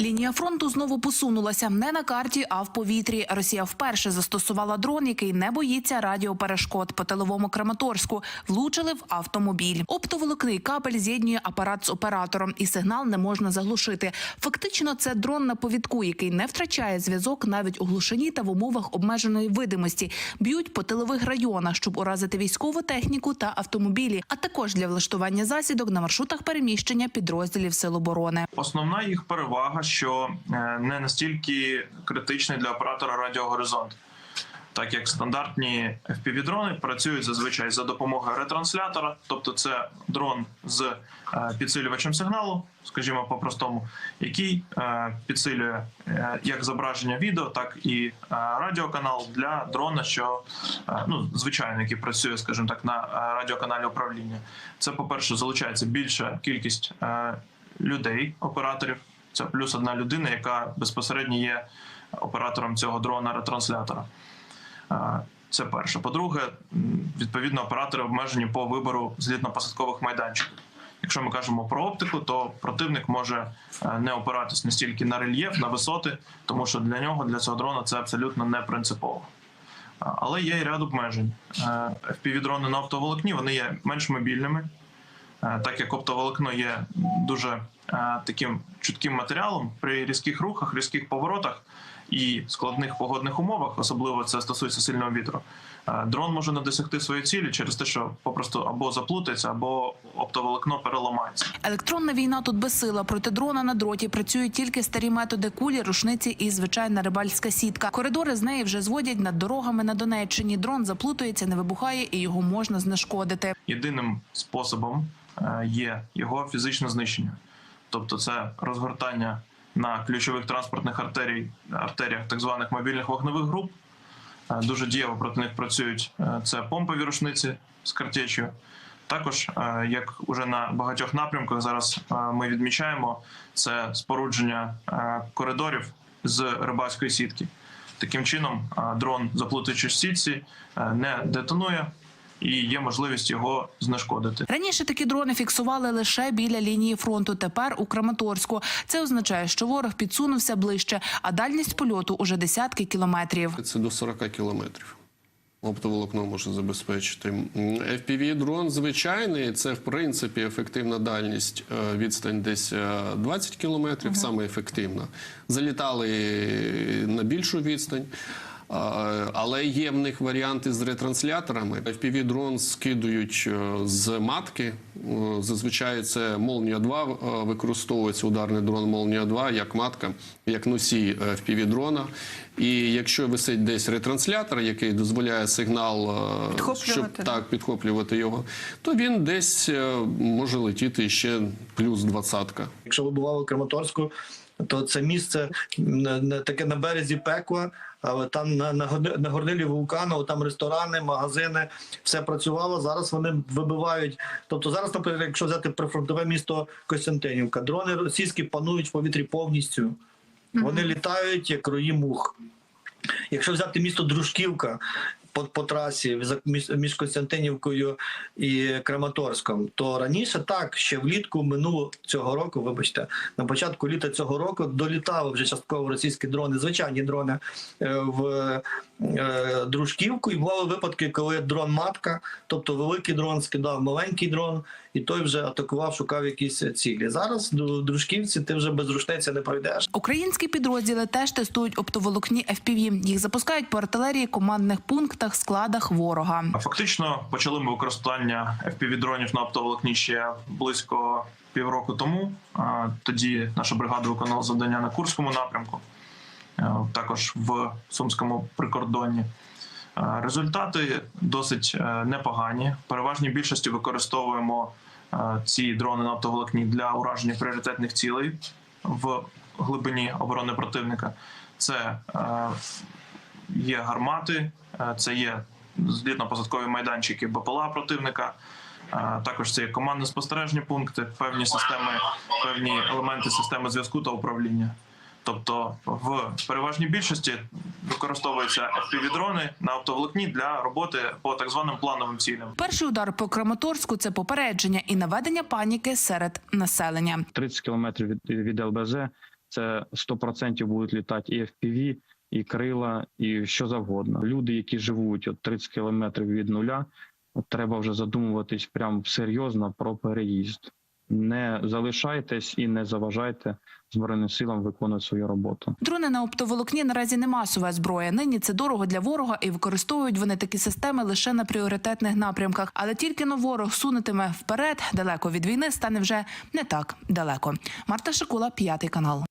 Лінія фронту знову посунулася не на карті, а в повітрі. Росія вперше застосувала дрон, який не боїться радіоперешкод по тиловому Краматорську. Влучили в автомобіль. Оптоволокний кабель з'єднує апарат з оператором, і сигнал не можна заглушити. Фактично, це дрон на повідку, який не втрачає зв'язок навіть у глушині та в умовах обмеженої видимості. Б'ють по тилових районах, щоб уразити військову техніку та автомобілі, а також для влаштування засідок на маршрутах переміщення підрозділів Сил оборони. Основна їх перевага, що е, не настільки критичний для оператора радіогоризонт, так як стандартні FPV-дрони працюють зазвичай за допомогою ретранслятора, тобто це дрон з е, підсилювачем сигналу, скажімо по-простому, який е, підсилює як зображення відео, так і радіоканал для дрона, що ну звичайно, який працює, скажімо так, на радіоканалі управління. Це, по-перше, залучається більша кількість людей, операторів. Це плюс одна людина, яка безпосередньо є оператором цього дрона ретранслятора. Е, Це перше. По-друге, відповідно, оператори обмежені по вибору злітно-посадкових майданчиків. Якщо ми кажемо про оптику, то противник може е, не опиратись настільки на рельєф, на висоти, тому що для нього, для цього дрона, це абсолютно не принципово. Але є і ряд обмежень. Е, FPV-дрони на оптоволокні вони є менш мобільними, Е, так як оптоволокно є дуже е, таким чутким матеріалом при різких рухах, різких поворотах і складних погодних умовах, особливо це стосується сильного вітру. е, Дрон може не досягти своєї цілі через те, що попросту або заплутається, або оптоволокно переламається. Електронна війна тут безсила. Проти дрона на дроті працюють тільки старі методи кулі, рушниці і звичайна рибальська сітка. Коридори з неї вже зводять над дорогами на Донеччині. Дрон заплутується, не вибухає і його можна знешкодити. єдиним способом е, є його фізичне знищення, тобто це розгортання на ключових транспортних артерій, артеріях так званих мобільних вогневих груп. Е, Дуже дієво проти них працюють е, це помпові рушниці з картечю. Також, е, як уже на багатьох напрямках зараз е, ми відмічаємо, це спорудження е, коридорів з рибацької сітки. Таким чином, е, дрон, заплутуючи в сітці, е, не детонує і є можливість його знешкодити. Раніше такі дрони фіксували лише біля лінії фронту. Тепер у Краматорську. Це означає, що ворог підсунувся ближче, а дальність польоту уже десятки кілометрів. Це до 40 кілометрів. Оптоволокно може забезпечити. М, FPV-дрон звичайний, це в принципі ефективна дальність, е, відстань десь е, 20 кілометрів, саме ефективна. Залітали на більшу відстань. Але є в них варіанти з ретрансляторами. FPV-дрон скидують е, з матки. Е, Зазвичай це Молнія 2 е, використовується ударний дрон Молнія 2 як матка, як носій FPV-дрона. І якщо висить десь ретранслятор, який дозволяє сигнал, Підхоплювати, щоб так підхоплювати його, то він десь може летіти ще плюс двадцятка. Якщо ви бували в Краматорську, то це місце таке на березі пекла, але там на, на, на горнилі вулкану, там ресторани, магазини, все працювало. Зараз вони вибивають. Тобто зараз, наприклад, якщо взяти прифронтове місто Костянтинівка, дрони російські панують в повітрі повністю. Вони літають як рої мух. Якщо взяти місто Дружківка по, по трасі між, між Костянтинівкою і Краматорськом, то раніше так, ще влітку минуло цього року, вибачте, на початку літа цього року долітали вже частково російські дрони, звичайні дрони е, в е, Дружківку. І бували випадки, коли дрон матка, тобто великий дрон скидав маленький дрон, і той вже атакував, шукав якісь цілі. Зараз до Дружківці ти вже без рушниці не пройдеш. Українські підрозділи теж тестують оптоволокні FPV. Їх запускають по артилерії, командних пунктах, складах ворога. Фактично почали ми використання FPV-дронів на оптоволокні ще близько півроку тому. Тоді наша бригада виконала завдання на Курському напрямку, е, також в Сумському прикордонні. Е, Результати досить е, непогані. Переважній більшості використовуємо ці дрони на оптоволокні для ураження пріоритетних цілей в глибині оборони противника. Це є гармати, це є злітно-посадкові майданчики БПЛА противника. Також це є командно-спостережні пункти, певні системи, певні елементи системи зв'язку та управління. Тобто в переважній більшості використовуються FPV-дрони на оптоволокні для роботи по так званим плановим цілям. Перший удар по Краматорську це попередження і наведення паніки серед населення. 30 кілометрів від, від ЛБЗ Це 100% будуть літати і FPV, і крила, і що завгодно. Люди, які живуть от 30 кілометрів від нуля, треба вже задумуватись прям серйозно про переїзд. Не залишайтесь і не заважайте збройним силам виконувати свою роботу. Дрони на оптоволокні наразі не масова зброя. Нині це дорого для ворога, і використовують вони такі системи лише на пріоритетних напрямках. Але тільки но ворог сунутиме вперед, далеко від війни стане вже не так далеко. Марта Шикула, п'ятий канал.